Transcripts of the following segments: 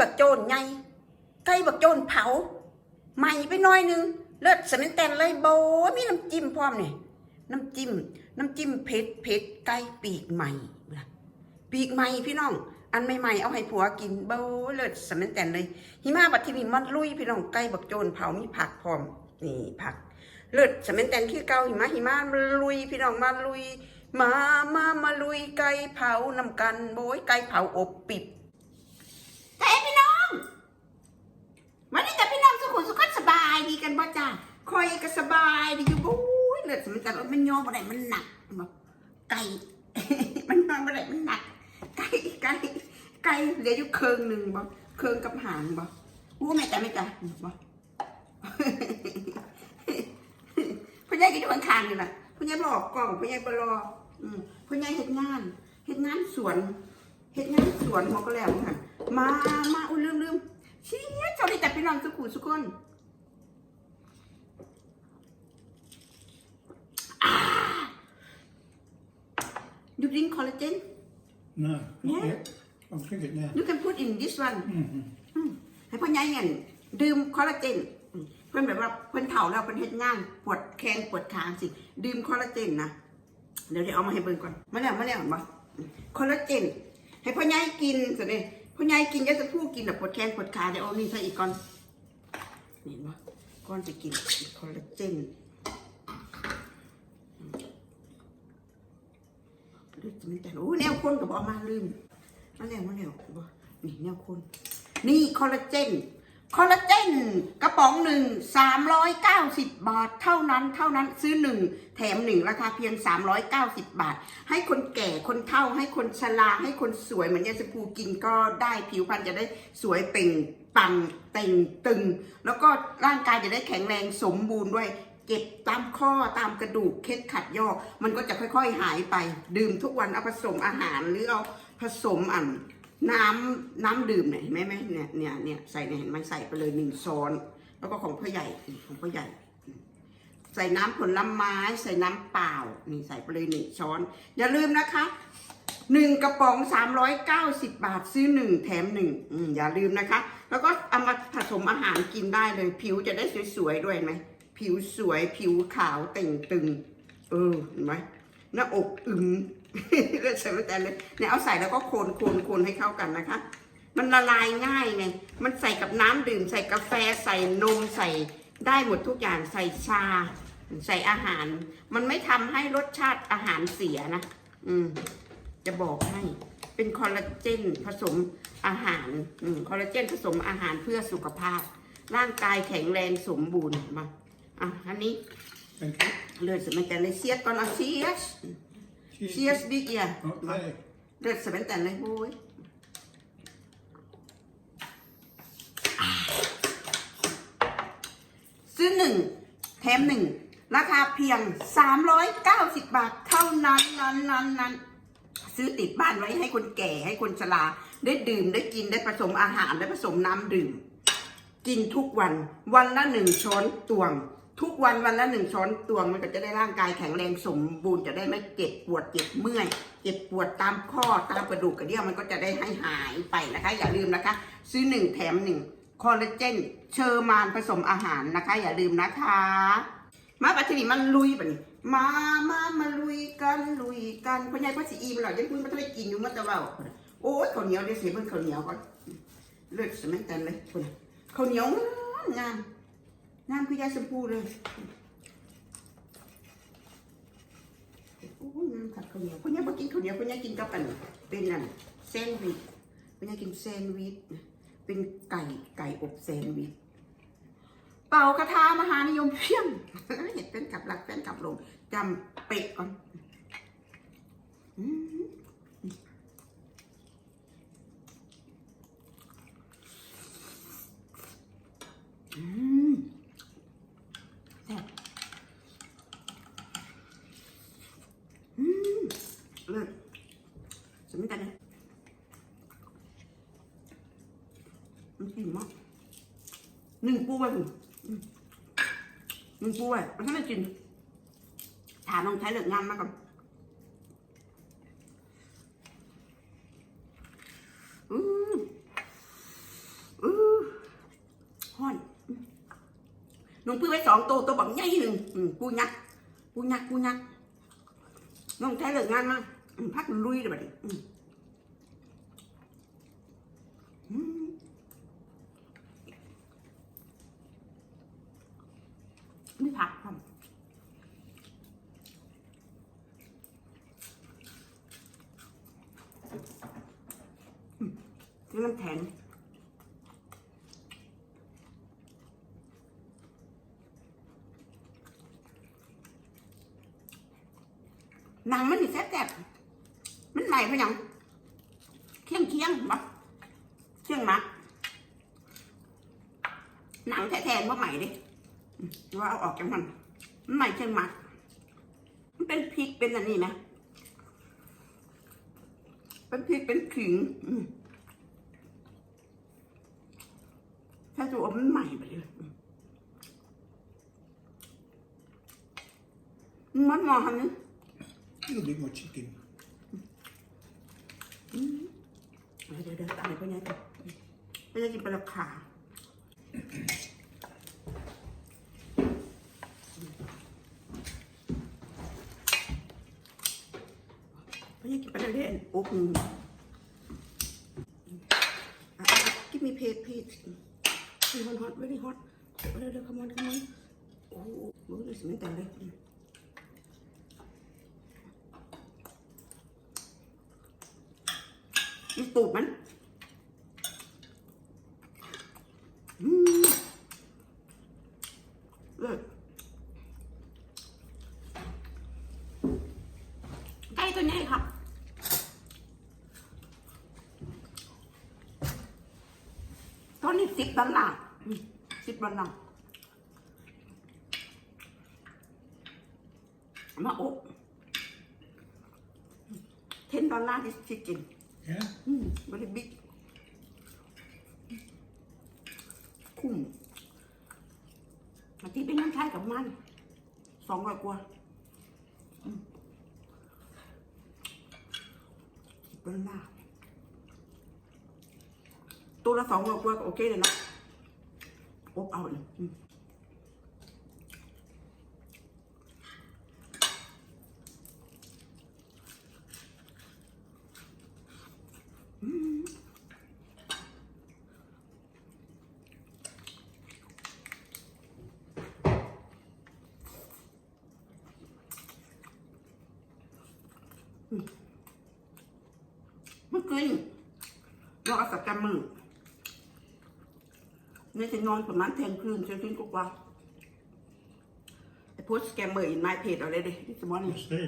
บักโจนไงไก่บักโจนเผาใหม่ไปหน่อยหนึงเลิศสมินแตนเลยโบมีน้ำจิ้มพร้อมเนี่ยน้ำจิ้มน้ำจิ้มเผ็ดเผ็ดไก่ปีกใหม่ปีกใหม่พี่น้อง อันใหม่ๆเอาให้ผัวกินโบเลิศสมินแตนเลย หิมะบัดที่นี่มันลุยพี่น้องไก่บักโจนเผามีผักพร้อมนี่ผัก เลิศสมินแตนคือเก่าหิมะหิมะมาลุยพี่น้องมาลุยมามามาลุยไก่เผานำกันโบยไก่เผาอบปิบ แต่พี่น้องวันนี้แต่พี่น้องสุขุมสุขสบายดี กันบ่จ้าคอยก็สบายดีอยู่โอ้ยเลือดสมันแต่ว่ามันยอมอะไรมันหนักบอกไก่มันยอมอะไรมันหนักไก่ไก่ไก่เหลืออยู่เคืองหนึ่งบ่เคืองกับหางบ่อู้แม่แต่ไม่จ้าบ่พ่อใหญ่ก็อยู่ข้างๆนี่แหละพ่อใหญ่บอกกล่องพ่อใหญ่บรอพ่อใหญ่เฮ็ดงานเฮ็ดงานสวนเฮ็ดงานสวนเขาก็แล้วค่ะมามาอุ้ยลืมลืมเชี่ยเจ้าได้แต่พี่น้องสุขุสุกคนอ่า You drink collagen No, not Yeah. yet. I'll drink it now. You can put in this one hmm อืมให้พ่อใหญ่เงี้ยดื่มคอลลาเจนอืมเพื่อนแบบว่าเพื่อนเฒ่าแล้วเพื่อนเฮ็ดงานปวดแขนปวดขาสิดื่มคอลลาเจนนะเดี๋ยวเดี๋ยวเอามาให้เบิ่งก่อนมาแล้วมาแล้วเห็นปะคอลลาเจนให้พ่อใหญ่กินสิเนี่ยพ่อใหญ่กินยาจะพูดกินแบบปวดแขนปวดขาเดี๋ยวเอานี่ใส่อีกก่อนนี่เห็นปะก่อนจะกินคอลลาเจนลื มันแต่โอ้แนวคนกับเอามาลืมมาแล้วมาแล้วบ่นี่แนวคน นี่คอลลาเจนคอลลาเจนกระป๋องหนึ่งสามร้อยเก้าสิบบาทเท่านั้นเท่านั้นซื้อหนึ่งแถมหนึ่งราคาเพียงสามร้อยเก้าสิบบาท ให้คนแก่คนเฒ่าให้คนชราให้คนสวยเหมือนยาสปูกินก็ได้ผิวพรรณจะได้สวยเป่งปังเต่งตึง แล้วก็ร่างกายจะได้แข็งแรงสมบูรณ์ด้วย เก็บตามข้อตามกระดูกเคล็ดขัดยอกมันก็จะค่อยๆหายไป ดื่มทุกวันเอาผสมอาหารหรือเอาผสมอ่ำน้ำน้ำดื่มเนี่ยเห็นไหมไหมเนี่ยเนี่ยเนี่ยใส่เนี่ยเห็นไหมใส่ไปเลยหนึ่งช้อน แล้วก็ของพ่อใหญ่ของพ่อใหญ่ ใส่น้ำผลไม้ใส่น้ำเปล่านี่ใส่ไปเลยหนึ่งช้อน อย่าลืมนะคะหนึ่งกระป๋อง 390 บาทซื้อหนึ่งแถมหนึ่งอย่าลืมนะคะ แล้วก็เอามาผสมอาหารกินได้เลยผิวจะได้สวยๆด้วยไหม ผิวสวยผิวขาวเต่งตึง เออเห็นไหมหน้าอกอึมเลือดใส่แต่เลยเนี่ยเอาใส่แล้วก็โคนโคนโคนให้เข้ากันนะคะ มันละลายง่ายไงมันใส่กับน้ำดื่ม ใส่กาแฟใส่นมใส่ได้หมดทุกอย่างใส่ชา ใส่อาหาร มันไม่ทำให้รสชาติอาหารเสียนะอืม จะบอกให้เป็นคอลลาเจนผสมอาหารอืมคอลลาเจนผสมอาหารเพื่อสุขภาพ ร่างกายแข็งแรงสมบูรณ์มา อะอันนี้ Thank you. เลือดสมันแต่เลยเสียดก่อนเอาเสียสเสียสดิเอีย Okay. เลือดสมันแต่เลยโอ้ยอ่าซื้อหนึ่งแถมหนึ่งราคาเพียง 390 บาทเท่านั้นนั้นนั้นนั้นซื้อติดบ้านไว้ให้คนแก่ให้คนชราได้ดื่มได้กินได้ผสมอาหารได้ผสมน้ำดื่ม กินทุกวันวันละหนึ่งช้อนตวง ทุกวันวันละหนึ่งช้อนตวงมันก็จะได้ร่างกายแข็งแรงสมบูรณ์จะได้ไม่เจ็บปวดเจ็บเมื่อยเจ็บปวดตามข้อตามกระดูกกระเดี่ยวมันก็จะได้ให้หายไปนะคะ อย่าลืมนะคะ ซื้อหนึ่งแถมหนึ่งคอลลาเจนเชอร์มานผสมอาหารนะคะ อย่าลืมนะคะ มาปัจจุบันมันลุยปะนี่มามามาลุยกันลุยกันพ่อใหญ่พ่อสีอีมหรอยังพูดมาทะเลกินอยู่มาแต่ว่าโอ้ยข้าวเหนียวเดี๋ยวเสียเพิ่นข้าวเหนียวก่อนเลือดสมันตันเลยคนข้าวเหนียวงาม งามคือยาชมพูเลยโอ้ยงามขัดข้าวเหนียวคุณยายบอกินข้าวเหนียวคุณยายกินกับอันเป็นอันแซนด์วิชคุณยายกินแซนด์วิชเป็นไก่ไก่อบแซนด์วิชเป่ากระทามหานิยมเพียงเห็นเป็นกับหลักเป็นกับลงจำเป๊ะก่อนอ กูไว้ผมมึงกูไว้มันให้ม่นกิน ถามน้องใช้เหลืองามมากกับอืออือห่อนน้องพื้อไว้สองตัวตัวบักใหญ่หนึ่งกูยักกูยักกูยักน้องใช้เหลืองามมากพักลุยเลยแบบนี้ นี่น้ำแข็งหนังมันนี่แซ่บๆมันใหม่เพะยังเคียงเคียงๆบ่เคียงมักหนังแท้ๆว่าใหม่ดิว่าเอาออกจากมัน มันใหม่เคียงมักมันเป็นพริกเป็นอันนี้นะเป็นพริกเป็นขิงอืม ถ้าจะว่ามันใหม่ไปเลยอืมมันมองทำนี้ A little bit more chicken. เดี๋ยวเดี๋ยวอะไรพวกนี้กันพวกนี้กินปลาขาพวกนี้กินปลาเล่นโอ้โหอะกินมีเพจเพจฮอตฮอตเวลี่ฮอตเดี๋ยวเดี๋ยวขมอนขมอนโอ้โหรู้เลยสิไม่แต่งเลยมีตูดมันอืมเลิศไก่ตัวนี้ครับตอนนี้สิบดอลลาร์ สิบดอลลาร์มาอบเทนดอลลาร์ที่ชิคกิน Yeah? อืมบริบิ๊กคุ้มอาทิตย์เป็นน้ำใช้กับมันสองร้อยกว่าอืมเป็นลาบตัวละสองร้อยกว่าก็โอเคเลยเนาะ อบเอาเลยอืมเมื่อคืนนอนกับกันมือ ในจะนอนประมาณเที่ยงคืนเที่ยงคืนกว่าๆไอ้โพสต์แกมเมอร์อินไมเพจเอาเลยดิสมอนี่ I see.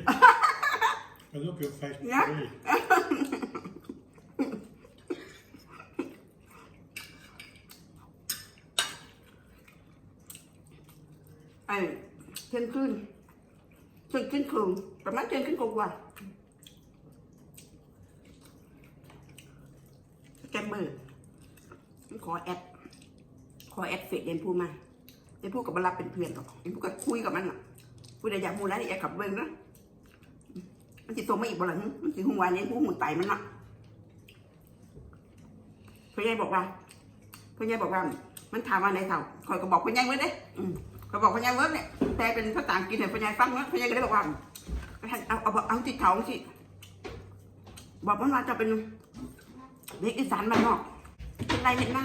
I love your Facebook Yeah? page. ไอ้เที่ยงคืนเที่ยงคืนคืนประมาณเที่ยงคืนกว่าๆแกมเมอร์ขอแอดข อแอดเฟซเดนพูมาเดนพูกับมารับเป็นเพื่อนต่อเดนพูก็คุยกับมันอะพูดอะไรอยากมูแล้วนี่แอดขับเบิ้งนะมันจิตโตมาอีกบ่หลังมันจิหัวเนี่ยผู้หูไตมันละพ่อใหญ่บอกว่าพ่อใหญ่บอกว่า มันถามว่าไหนเท่าคอยก็บอกพ่อใหญ่ไว้เด้ก็บอกพ่อใหญ่เวิร์กเนี่ยแต่เป็นภาษาอังกฤษเนี่ยพ่อใหญ่ฟังเนาะพ่อใหญ่ก็เลยบอกว่าเอาเอาเอาเอาติดเถาสิบอกมันว่าจะเป็นเด็กอีสานบ้านนอกเป็นไรเห็นหน้า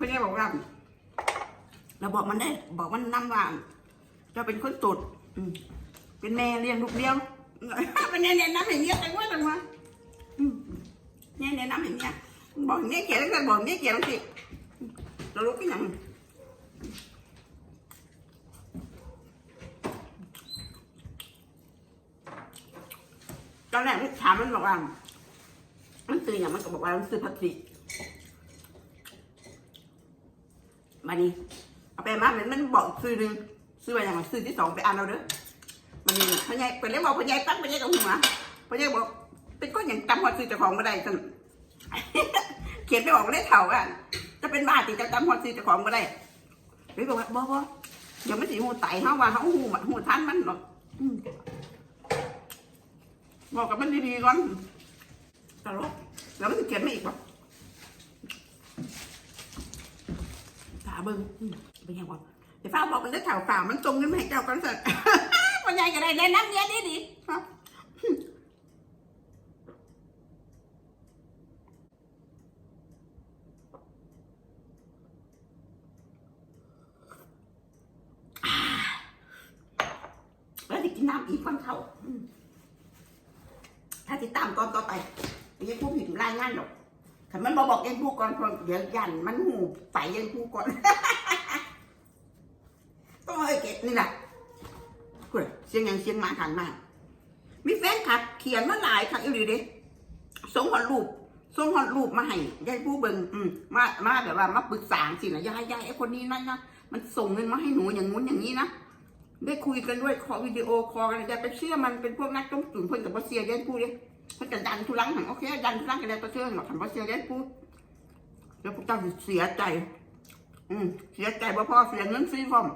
พ่อใหญ่บอกว่าเราบอกมันได้ บอกมันนำว่าเจะเป็นคนตุดเป็นแม่เลี้ยงลูกเดียวเป็นแน่แนะนำอย่างเงี้ยแต่ว่าจังวะอืมแน่แนะนำอย่างเงี้ยบอกอย่างเงี้ยเขียนแล้วก็บอกอย่างเงี้ยเขียวสิเรารู้ก็ยังตอนแรกถามมันบอกว่า มันซื้ออย่างมันก็บอกว่ามันซื้อพลาสติก มานี่เอาไปมาเหมือนมันบอกซื้อหนึ่งซื้อไปอย่างไรซื้อที่สองไปอ่านเราเด้อมันนี่พ่อใหญ่เป็นเลยบอกพ่อใหญ่ตั้งพ่อใหญ่กับหัวพ่อใหญ่บอก เป็นก้อนอย่างจำหัวซื้อเจ้าของม่ได้สั่นเขียนไปบอกไม่ได้เถ่าอะจะเป็นบ้าติจะจำหัวซื้อเจ้าของม่ได้เลยบอกว่าบอกว่าเดี๋ยวมันสิหูไตเฮาว่าเฮาหูหูท่านมันหรอกบอกกับมันดีๆก่อนตลกแล้วมันจะเขียนไม่อีกบอก เบิ้งอืมเป็นยังไงวะเดี๋ยวฟ้าบอกกันเด้อข่าวฝ่ามันจงเงินมาให้เจ้ากันเสร็จมันยังจะได้แนะนำเนี้ยดีดีครับแล้วจะกินน้ำอีกวันเขาอืมถ้าติดตามก่อนต่อไปไม่ใช่ผู้ผิดรายงานหรอก ถ้ามันบอกบอกยังผู้ก่อนเพราะเดี๋ยวยันมันหูไฟยังผู้ก่อนต้องเอาไอ้เกตนี่แหละเลยเสียงยังเสียงมาทางมากมีแฟนคลับเขียนมาหลายครั้งอยู่ดีเด้ส่งหอดรูปส่งหอดรูปมาให้ยายผู้เบิงอืมมามาแบบว่ามาปรึกษาสินะยายยายไอ้คนนี้นั่นนะมันส่งเงินมาให้หนูอย่างงู้นอย่างนี้นะได้คุยกันด้วยขอวิดีโอคอกันย่าไปเชื่อมันเป็นพวกนักต้มตุ๋นเพิ่นกับบ่เสียเยันพูดเล ยเพิ่นจะดันทุลังหันโอเคดันทุลังกันแล้วก็เชื่อหรอกหันบ่เชื่อได้พูดแล้วพวกเจ้าเสียใจ อืมเสียใจบ่พอเสียเงินฟรีพร้อม